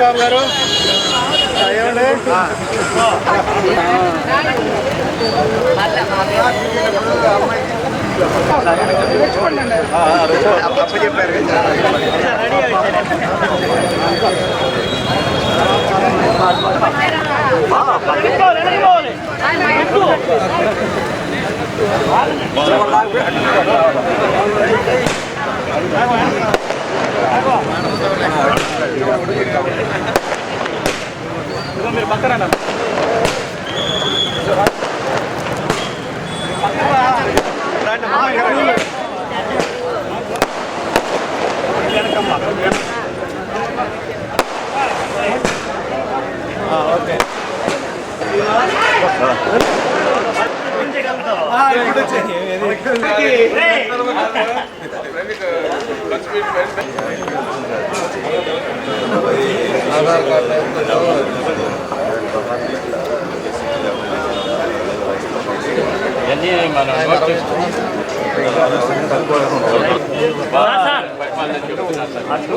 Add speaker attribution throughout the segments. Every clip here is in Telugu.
Speaker 1: బాబు గారు ఏమండి అప్ప చెప్పారు
Speaker 2: మీరు
Speaker 3: పక్కన ఓకే ఇప్పుడు ఆధార్ కార్డు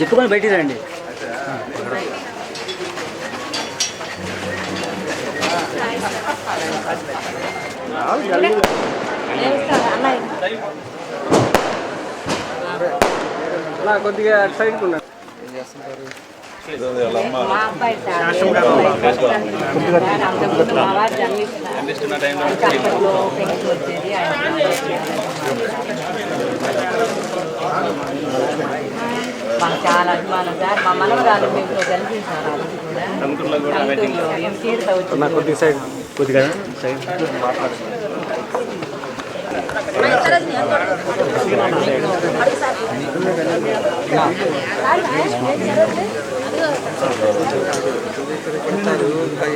Speaker 2: చెప్పుకొని బయటికి రండి.
Speaker 1: కొద్దిగా సైడ్ ఉన్నారు
Speaker 4: మా అబ్బాయి మాకు చాలా అభిమానం సార్ మా మనవరాలు మేము జన్మించారు
Speaker 1: కొద్దిగా సైడ్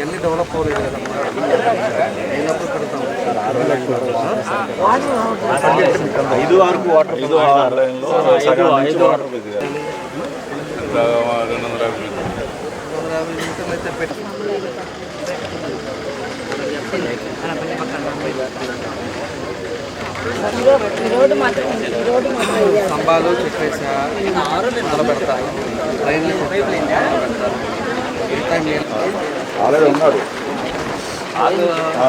Speaker 4: ಎಲ್ಲಿ ಡೆವಲಪ್ ಆಗಿದೆ ನಮ್ಮ ಏನಪ್ಪ ಕಡಿತಾವೆ ಇದು
Speaker 1: స్తంభాలు చెప్పేసా నిలబెడతారు లైన్లు నిలబెడతారు ఈ టైం
Speaker 5: ఆల్రెడీ ఆ, ఆ.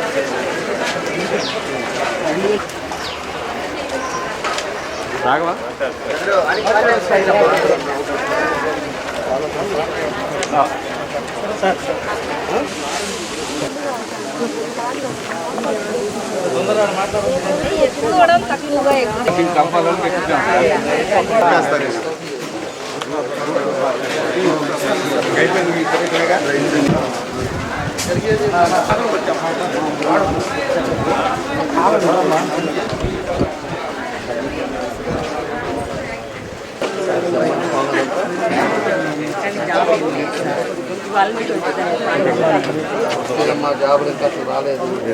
Speaker 2: రాఘవా?
Speaker 4: ఎక్కువడం
Speaker 1: జరిగేది
Speaker 4: కానీ జాబ్ ఏం లేదు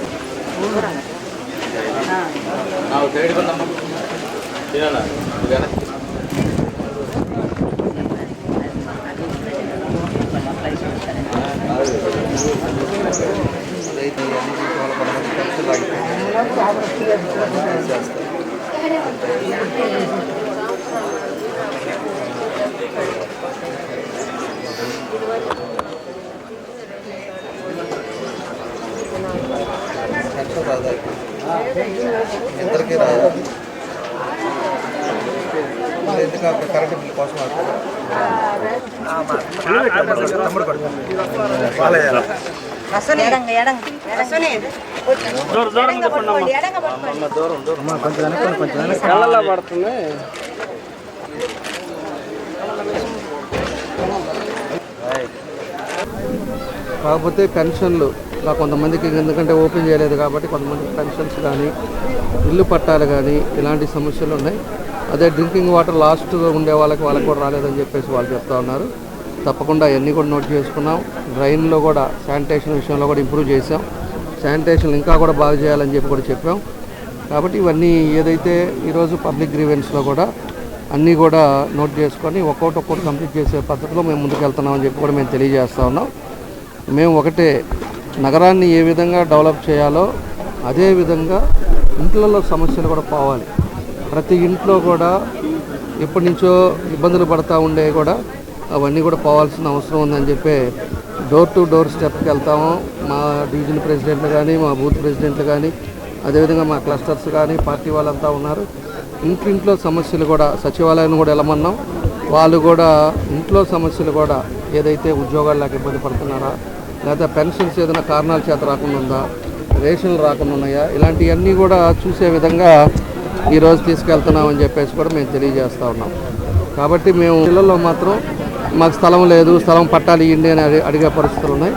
Speaker 4: సార్.
Speaker 1: ఇద్దరికి రాదా మరి ఎందుకు అక్కడ కరెంట్ బిల్ కోసం ఆడుతున్నారు?
Speaker 3: ఎడంగ ఎడంగ ఎడంగ ఎడంగ పట్టుకోండి ఎడంగ పట్టుకోండి
Speaker 1: కళ్ళల్లో పడుతుంది కాకపోతే పెన్షన్లు. ఇలా కొంతమందికి ఎందుకంటే ఓపెన్ చేయలేదు కాబట్టి కొంతమందికి పెన్షన్స్ కానీ ఇల్లు పట్టాలు కానీ ఇలాంటి సమస్యలు ఉన్నాయి. అదే డ్రింకింగ్ వాటర్ లాస్ట్ ఉండే వాళ్ళకి వాళ్ళకి కూడా రాలేదని చెప్పేసి వాళ్ళు చెప్తా ఉన్నారు. తప్పకుండా అన్నీ కూడా నోట్ చేసుకున్నాం. డ్రైన్లో కూడా శానిటేషన్ విషయంలో కూడా ఇంప్రూవ్ చేసాం శానిటేషన్ ఇంకా కూడా బాగా చేయాలని చెప్పి కూడా చెప్పాం. కాబట్టి ఇవన్నీ ఏదైతే ఈరోజు పబ్లిక్ గ్రీవెన్స్లో కూడా అన్నీ కూడా నోట్ చేసుకొని ఒక్కొక్కటి ఒక్కొక్కటి కంప్లీట్ చేసే పద్ధతిలో మేము ముందుకు వెళ్తున్నామని చెప్పి కూడా మేము తెలియజేస్తా ఉన్నాం. మేము ఒకటే నగరాన్ని ఏ విధంగా డెవలప్ చేయాలో అదే విధంగా ఇంట్లలో సమస్యలు కూడా పోవాలి. ప్రతి ఇంట్లో కూడా ఎప్పటి నుంచో ఇబ్బందులు పడతా ఉండే కూడా అవన్నీ కూడా పోవాల్సిన అవసరం ఉందని చెప్పి డోర్ టు డోర్ స్టెప్కి వెళ్తాము. మా డివిజన్ ప్రెసిడెంట్లు కానీ మా బూత్ ప్రెసిడెంట్లు కానీ అదేవిధంగా మా క్లస్టర్స్ కానీ పార్టీ వాళ్ళంతా ఉన్నారు. ఇంటింట్లో సమస్యలు కూడా సచివాలయాన్ని కూడా వెళ్ళమన్నాం. వాళ్ళు కూడా ఇంట్లో సమస్యలు కూడా ఏదైతే ఉద్యోగాలు లేక ఇబ్బంది పడుతున్నారా లేదా పెన్షన్స్ ఏదైనా కారణాల చేత రాకుండా ఉందా? రేషన్లు రాకుండా ఉన్నాయా? ఇలాంటివన్నీ కూడా చూసే విధంగా ఈరోజు తీసుకెళ్తున్నామని చెప్పేసి కూడా మేము తెలియజేస్తూ ఉన్నాం. కాబట్టి మేము పిల్లల్లో మాత్రం మాకు స్థలం లేదు స్థలం పట్టాలి ఇవ్వండి అని అడిగే పరిస్థితులు ఉన్నాయి.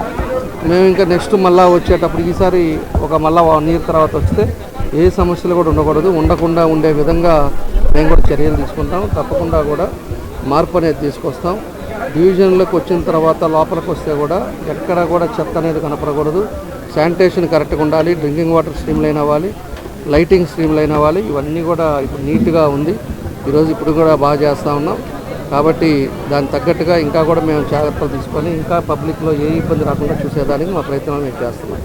Speaker 1: మేము ఇంకా నెక్స్ట్ మళ్ళీ వచ్చేటప్పుడు ఈసారి ఒక మళ్ళా వన్ ఇయర్ తర్వాత వస్తే ఏ సమస్యలు కూడా ఉండకూడదు. ఉండకుండా ఉండే విధంగా మేము కూడా చర్యలు తీసుకుంటాం తప్పకుండా కూడా మార్పు అనేది తీసుకొస్తాం. డివిజన్లోకి వచ్చిన తర్వాత లోపలికి వస్తే కూడా ఎక్కడ కూడా చెత్త అనేది కనపడకూడదు. శానిటేషన్ కరెక్ట్గా ఉండాలి డ్రింకింగ్ వాటర్ స్ట్రీమ్ లైన్ అవ్వాలి లైటింగ్ స్ట్రీమ్ లైన్ అవ్వాలి. ఇవన్నీ కూడా ఇప్పుడు నీట్గా ఉంది. ఈరోజు ఇప్పుడు కూడా బాగా చేస్తూ ఉన్నాం. కాబట్టి దానికి తగ్గట్టుగా ఇంకా కూడా మేము జాగ్రత్తలు తీసుకొని ఇంకా పబ్లిక్లో ఏ ఇబ్బంది రాకుండా చూసేదానికి మా ప్రయత్నం మేము చేస్తున్నాం.